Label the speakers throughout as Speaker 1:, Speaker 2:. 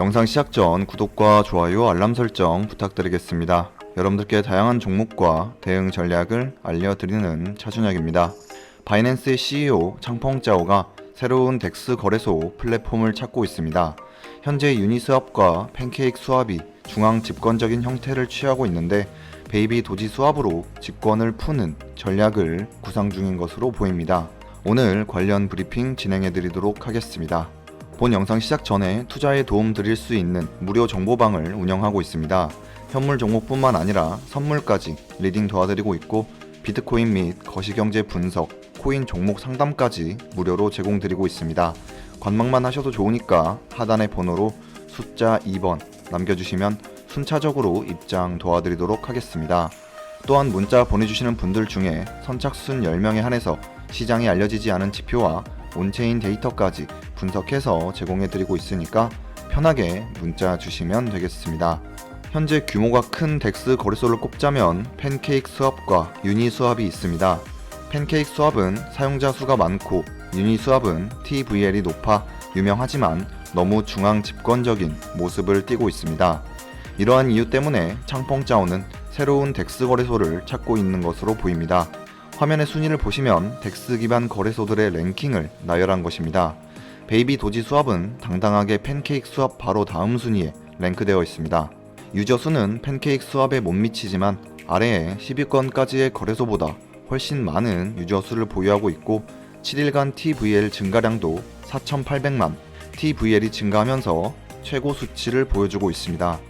Speaker 1: 영상 시작 전 구독과 좋아요, 알람 설정 부탁드리겠습니다. 여러분들께 다양한 종목과 대응 전략을 알려드리는 차준혁입니다. 바이낸스의 CEO 창펑짜오가 새로운 덱스 거래소 플랫폼을 찾고 있습니다. 현재 유니스왑과 팬케이크 수합이 중앙 집권적인 형태를 취하고 있는데 베이비 도지 수합으로 집권을 푸는 전략을 구상 중인 것으로 보입니다. 오늘 관련 브리핑 진행해 드리도록 하겠습니다. 본 영상 시작 전에 투자에 도움 드릴 수 있는 무료 정보방을 운영하고 있습니다. 현물 종목뿐만 아니라 선물까지 리딩 도와드리고 있고 비트코인 및 거시경제 분석, 코인 종목 상담까지 무료로 제공드리고 있습니다. 관망만 하셔도 좋으니까 하단의 번호로 숫자 2번 남겨주시면 순차적으로 입장 도와드리도록 하겠습니다. 또한 문자 보내주시는 분들 중에 선착순 10명에 한해서 시장에 알려지지 않은 지표와 온체인 데이터까지 분석해서 제공해드리고 있으니까 편하게 문자 주시면 되겠습니다. 현재 규모가 큰 덱스 거래소를 꼽자면 팬케이크 수합과 유니 수합이 있습니다. 팬케이크 수합은 사용자 수가 많고 유니 수합은 TVL이 높아 유명하지만 너무 중앙 집권적인 모습을 띠고 있습니다. 이러한 이유 때문에 창펑짜오는 새로운 덱스 거래소를 찾고 있는 것으로 보입니다. 화면의 순위를 보시면 덱스 기반 거래소들의 랭킹을 나열한 것입니다. 베이비 도지 수합은 당당하게 팬케이크 수합 바로 다음 순위에 랭크되어 있습니다. 유저 수는 팬케이크 수합에 못 미치지만 아래에 10위권까지의 거래소보다 훨씬 많은 유저 수를 보유하고 있고 7일간 TVL 증가량도 4,800만 TVL이 증가하면서 최고 수치를 보여주고 있습니다.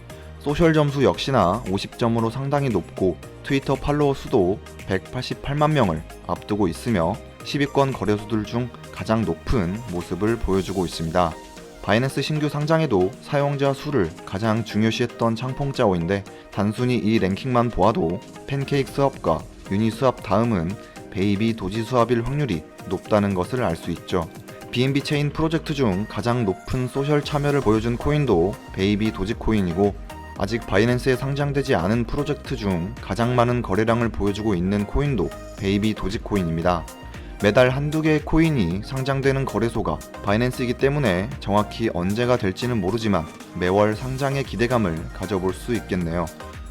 Speaker 1: 소셜 점수 역시나 50점으로 상당히 높고 트위터 팔로워 수도 188만 명을 앞두고 있으며 10위권 거래소들 중 가장 높은 모습을 보여주고 있습니다. 바이낸스 신규 상장에도 사용자 수를 가장 중요시했던 창펑짜오인데 단순히 이 랭킹만 보아도 팬케이크 수합과 유니 수합 다음은 베이비 도지 수합일 확률이 높다는 것을 알 수 있죠. BNB 체인 프로젝트 중 가장 높은 소셜 참여를 보여준 코인도 베이비 도지 코인이고 아직 바이낸스에 상장되지 않은 프로젝트 중 가장 많은 거래량을 보여주고 있는 코인도 베이비 도지 코인입니다. 매달 한두 개의 코인이 상장되는 거래소가 바이낸스이기 때문에 정확히 언제가 될지는 모르지만 매월 상장의 기대감을 가져볼 수 있겠네요.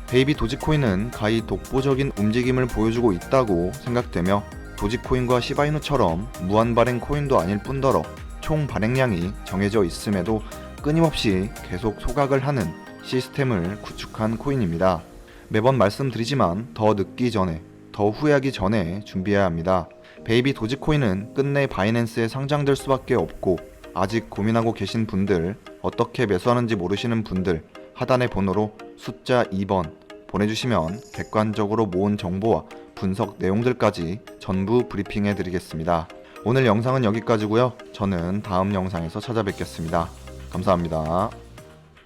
Speaker 1: 베이비 도지코인은 가히 독보적인 움직임을 보여주고 있다고 생각되며 도지코인과 시바이누처럼 무한 발행 코인도 아닐 뿐더러 총 발행량이 정해져 있음에도 끊임없이 계속 소각을 하는 시스템을 구축한 코인입니다. 매번 말씀드리지만 더 늦기 전에, 더 후회하기 전에 준비해야 합니다. 베이비 도지코인은 끝내 바이낸스에 상장될 수밖에 없고 아직 고민하고 계신 분들, 어떻게 매수하는지 모르시는 분들 하단의 번호로 숫자 2번 보내주시면 객관적으로 모은 정보와 분석 내용들까지 전부 브리핑해 드리겠습니다. 오늘 영상은 여기까지고요. 저는 다음 영상에서 찾아뵙겠습니다. 감사합니다.